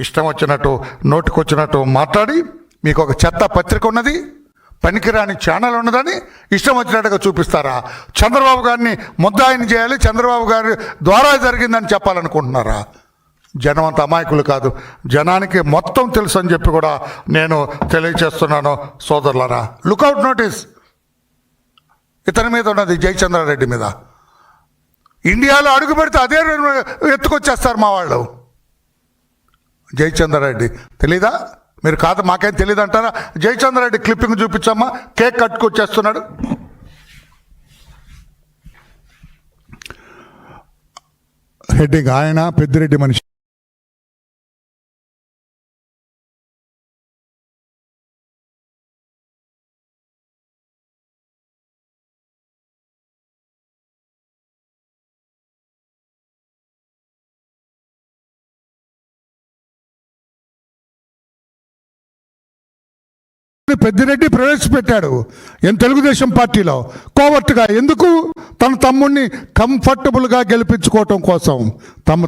ఇష్టం వచ్చినట్టు నోటికొచ్చినట్టు మాట్లాడి మీకు ఒక చెత్త పత్రిక ఉన్నది పనికిరాని ఛానల్ ఉన్నదని ఇష్టం వచ్చినట్టుగా చూపిస్తారా? చంద్రబాబు గారిని ముద్దాయిని చేయాలి చంద్రబాబు గారి ద్వారా జరిగిందని చెప్పాలనుకుంటున్నారా? జనం అంత అమాయకులు కాదు. జనానికి మొత్తం తెలుసు అని చెప్పి కూడా నేను తెలియచేస్తున్నాను సోదరులరా. లుకౌట్ నోటీస్ ఇతని మీద ఉన్నది జయచంద్రారెడ్డి మీద. ఇండియాలో అడుగు పెడితే అదే ఎత్తుకొచ్చేస్తారు మా వాళ్ళు. జయచంద్రారెడ్డి. తెలీదా? మీరు కాదు మాకేం తెలియదు అంటారా జయచంద్రారెడ్డి క్లిప్పింగ్ చూపించమ్మా. కేక్ కట్టుకొచ్చేస్తున్నాడు. హెడ్డింగ్. ఆయన పెద్దిరెడ్డి మనిషి. పెద్దిరెడ్డి ప్రవేశపెట్టాడు. ఏం తెలుగుదేశం పార్టీలో? కోవర్ట్గా ఎందుకు? తన తమ్ముడిని కంఫర్టబుల్గా గెలిపించుకోవటం కోసం. తమ